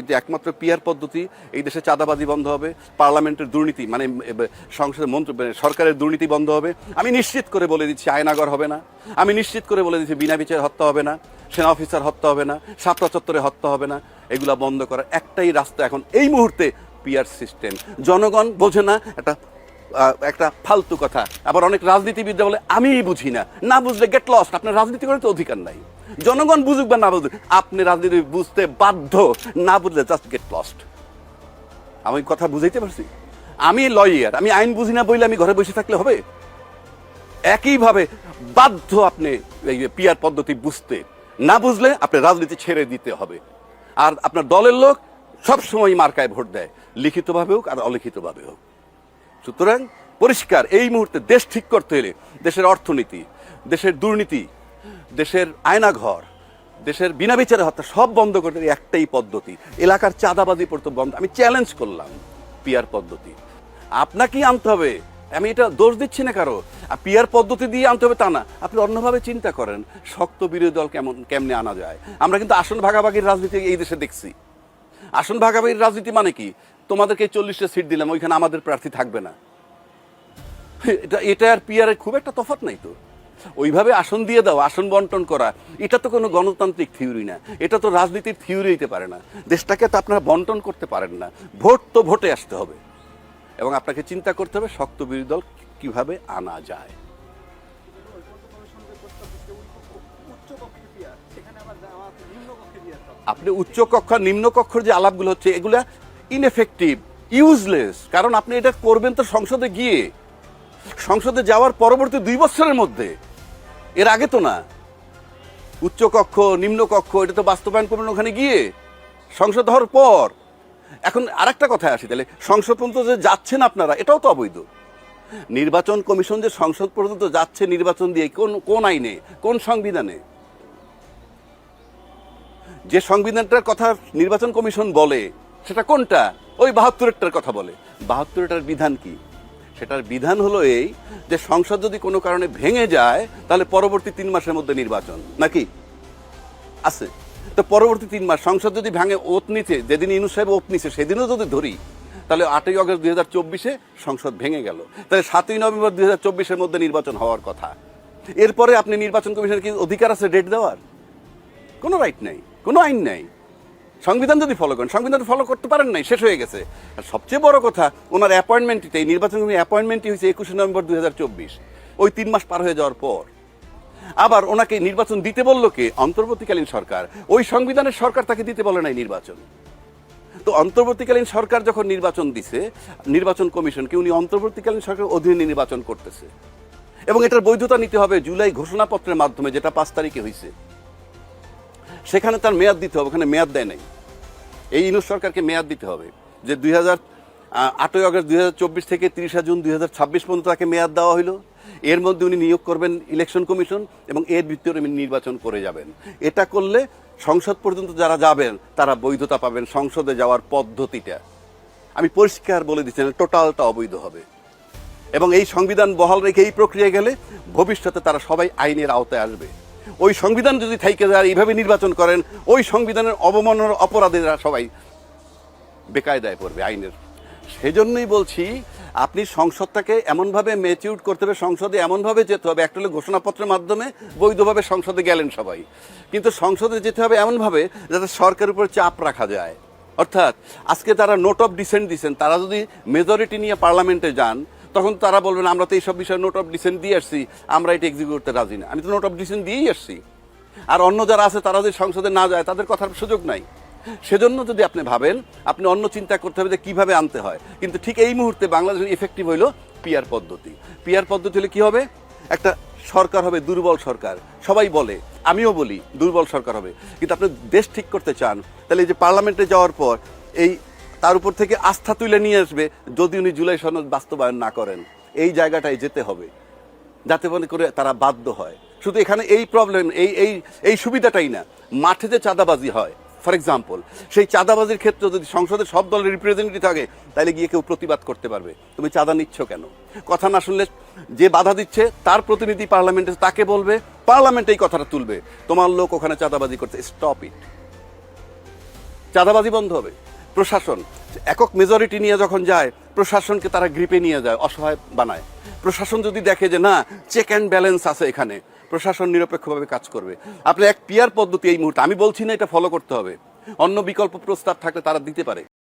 কিন্তু একমাত্র পিয়ার পদ্ধতি, এই দেশে চাঁদাবাজি বন্ধ হবে, পার্লামেন্টের দুর্নীতি মানে সংসদের মন্ত্রী মানে সরকারের দুর্নীতি বন্ধ হবে। আমি নিশ্চিত করে বলে দিচ্ছি আয়নাগর হবে না। আমি নিশ্চিত করে বলে দিচ্ছি বিনা বিচারে হত্যা হবে না, সেনা অফিসার হত্যা হবে না সাতটা চত্বরে হত্যা হবে না। এগুলা বন্ধ করার একটাই রাস্তা এখন এই মুহূর্তে পিয়ার সিস্টেম। জনগণ বোঝে না, একটা একটা ফালতু কথা। আবার অনেক রাজনীতিবিদরা বলে আমি বুঝি না। না বুঝলে গেট লস্ট আপনার রাজনীতি করার তো অধিকার নাই। জনগণ বুঝুক বা না বুঝুক, আপনি রাজনীতি বুঝতে বাধ্য, না বুঝলে জাস্ট গেট লস্ট আমি কথা বুঝাইতে পারছি? আমি লয়ার আমি আইন বুঝি না বইলে আমি ঘরে বসে থাকলে হবে? একইভাবে বাধ্য আপনি পিয়ার পদ্ধতি বুঝতে, না বুঝলে আপনি রাজনীতি ছেড়ে দিতে হবে। আর আপনার দলের লোক সবসময় মার্কায় ভোট দেয়, লিখিতভাবে হোক আর অলিখিতভাবে হোক। সুতরাং পরিষ্কার, এই মুহূর্তে দেশ ঠিক করতে হলে দেশের অর্থনীতি, দেশের দুর্নীতি দেশের আয়নাঘর, দেশের বিনা বিচারে হত্যা সব বন্ধ এই একটাই পদ্ধতি। এলাকার চাঁদাবাজি পড়তে বন্ধ। আমি চ্যালেঞ্জ করলাম পিয়ার পদ্ধতি। আপনাকেই আনতে হবে। আমি এটা দোষ দিচ্ছি না কারও। আর পিয়ার পদ্ধতি দিয়ে আনতে হবে তা না। আপনি অন্যভাবে চিন্তা করেন, শক্ত বিরোধী দল কেমন, কেমনে আনা যায়? আমরা কিন্তু আসন ভাগাভাগির রাজনীতি এই দেশে দেখছি। আসন ভাগাভাগির রাজনীতি মানে কি? তোমাদেরকে চল্লিশটা সিট দিলাম, ওইখানে আমাদের প্রার্থী থাকবে না। এটা এটা আর পিয়ারের খুব একটা তফাৎ নাই তো। ওইভাবে আসন দিয়ে দাও, আসন বন্টন করা। এটা তো কোনো গণতান্ত্রিক থিওরি না। এটা তো রাজনীতির থিওরি হইতে পারে না। দেশটাকে তো আপনারা বন্টন করতে পারেন না। ভোট তো ভোটে আসতে হবে। এবং আপনাকে চিন্তা করতে হবে শক্ত বিরোধী দল কীভাবে আনা যায়। আপনি উচ্চ কক্ষ, নিম্ন কক্ষর যে আলাপগুলো হচ্ছে, এগুলা ইনএফেক্টিভ ইউজলেস কারণ আপনি এটা করবেন তো সংসদে গিয়ে। সংসদে যাওয়ার পরবর্তী দুই বছরের মধ্যে। এর আগে তো না। উচ্চ কক্ষ নিম্ন কক্ষ এটা তো বাস্তবায়ন করবেন ওখানে গিয়ে। সংসদ হওয়ার পর। এখন আরেকটা কথায় আসি তাহলে, সংসদ পর্যন্ত যে যাচ্ছেন আপনারা, এটাও তো অবৈধ। নির্বাচন কমিশন যে সংসদ পর্যন্ত যাচ্ছে নির্বাচন দিয়ে, কোন কোন আইনে, কোন সংবিধানে? যে সংবিধানটার কথা নির্বাচন কমিশন বলে, সেটা কোনটা? ওই বাহাত্তরেরটার কথা বলে। বাহাত্তরটার বিধান কি? সেটার বিধান হলো এই যে সংসদ যদি কোনো কারণে ভেঙে যায়, তাহলে পরবর্তী তিন মাসের মধ্যে নির্বাচন। নাকি? আছে। তো পরবর্তী তিন মাস সংসদ যদি ভাঙে, ওত নিচে, যেদিন ইনু সাহেব ওত নিচে, সেদিনও যদি ধরি, তাহলে আটই আগস্ট দুই হাজার চব্বিশে সংসদ ভেঙে গেল। তাহলে সাতই নভেম্বর দুই হাজার চব্বিশের মধ্যে নির্বাচন হওয়ার কথা। এরপরে আপনি নির্বাচন কমিশনের কি অধিকার আছে ডেট দেওয়ার? কোনো রাইট নেই, কোনো আইন নেই। সংবিধান যদি ফলো করেন, সংবিধান ফলো করতে পারেন নাই, শেষ হয়ে গেছে। আর সবচেয়ে বড় কথা, ওনার অ্যাপয়েন্টমেন্টটিতে এই নির্বাচন অ্যাপয়েন্টমেন্টটি হয়েছে একুশে নভেম্বর দুই হাজার চব্বিশ। ওই তিন মাস পার হয়ে যাওয়ার পর। আবার ওনাকে নির্বাচন দিতে বলল কে? অন্তর্বর্তীকালীন সরকার। ওই সংবিধানের সরকার তাকে দিতে বলে নাই নির্বাচন। তো অন্তর্বর্তীকালীন সরকার যখন নির্বাচন দিছে, নির্বাচন কমিশনকে, উনি অন্তর্বর্তীকালীন সরকার অধীনে নির্বাচন করতেছে। এবং এটার বৈধতা নিতে হবে জুলাই ঘোষণাপত্রের মাধ্যমে, যেটা পাঁচ তারিখে হয়েছে সেখানে তার মেয়াদ দিতে হবে, ওখানে মেয়াদ দেয় নাই। এই ইউনুস সরকারকে মেয়াদ দিতে হবে যে দুই হাজার আটই আগস্ট দুই হাজার চব্বিশ থেকে তিরিশে জুন দুই হাজার ছাব্বিশ পর্যন্ত তাকে মেয়াদ দেওয়া হলো এর মধ্যে উনি নিয়োগ করবেন ইলেকশন কমিশন এবং এর ভিত্তিতে উনি নির্বাচন করে যাবেন। এটা করলে সংসদ পর্যন্ত যারা যাবেন, তারা বৈধতা পাবেন সংসদে যাওয়ার পদ্ধতিটা। আমি পরিষ্কার বলে দিচ্ছি টোটালটা অবৈধ হবে। এবং এই সংবিধান বহাল রেখে এই প্রক্রিয়া গেলে ভবিষ্যতে তারা সবাই আইনের আওতায় আসবে। ওই সংবিধান যদি থাইকে যায় এইভাবে নির্বাচন করেন, ওই সংবিধানের অবমাননার অপরাধীরা সবাই বেকায়দায় পড়বে আইনের। সেজন্যই বলছি, আপনি সংসদটাকে এমনভাবে ম্যাচিউর করতে হবে, সংসদে এমনভাবে যেতে হবে, একটা হলো ঘোষণাপত্রের মাধ্যমে বৈধভাবে সংসদে গেলেন সবাই। কিন্তু সংসদে যেতে হবে এমনভাবে যাতে সরকারের উপর চাপ রাখা যায়। অর্থাৎ, আজকে তারা নোট অফ ডিসেন্ট দিচ্ছেন তারা যদি মেজরিটি নিয়ে পার্লামেন্টে যান তখন তারা বলবেন আমরা তো এইসব বিষয়ে নোট অফ ডিসেন্ট দিয়ে আসছি, আমরা এটা এক্সিকিউট করতে রাজি না। আমি তো নোট অফ ডিসেন্ট দিয়েই আসছি। আর অন্য যারা আছে, তারা যদি সংসদে না যায়, তাদের কথার সুযোগ নাই। সেজন্য যদি আপনি ভাবেন, আপনি অন্য চিন্তা করতে হবে যে কীভাবে আনতে হয়। কিন্তু ঠিক এই মুহূর্তে বাংলাদেশের ইফেক্টিভ হইল পিয়ার পদ্ধতি। পিয়ার পদ্ধতি হলে কী হবে? একটা সরকার হবে, দুর্বল সরকার। সবাই বলে, আমিও বলি, দুর্বল সরকার হবে। কিন্তু আপনি দেশ ঠিক করতে চান, তাহলে এই যে পার্লামেন্টে যাওয়ার পর, এই তার উপর থেকে আস্থা তুলে নিয়ে আসবে যদি উনি জুলাই সনদ বাস্তবায়ন না করেন। এই জায়গাটায় যেতে হবে, যাতে মনে করে তারা বাধ্য হয়। শুধু এখানে এই প্রবলেম এই এই এই সুবিধাটাই না, মাঠে যে চাঁদাবাজি হয় ফর এক্সাম্পল সেই চাঁদাবাজির ক্ষেত্রে যদি সংসদের সব দলের রিপ্রেজেন্টেটিভ থাকে, তাহলে গিয়ে কেউ প্রতিবাদ করতে পারবে। তুমি চাঁদা নিচ্ছ কেন? কথা না শুনলে যে বাধা দিচ্ছে, তার প্রতিনিধি পার্লামেন্টে তাকে বলবে পার্লামেন্টে এই কথাটা তুলবে। তোমার লোক ওখানে চাঁদাবাজি করতে স্টপ ইট চাঁদাবাজি বন্ধ হবে। প্রশাসন, একক মেজরিটি নিয়ে যখন যায়, প্রশাসনকে তারা গ্রিপে নিয়ে যায়, অসহায় বানায়। প্রশাসন যদি দেখে যে না চেক অ্যান্ড ব্যালেন্স আছে এখানে, প্রশাসন নিরপেক্ষভাবে কাজ করবে। আপনি এক পিয়ার পদ্ধতি এই মুহূর্তে, আমি বলছি না এটা ফলো করতে হবে। অন্য বিকল্প প্রস্তাব থাকলে তারা দিতে পারে।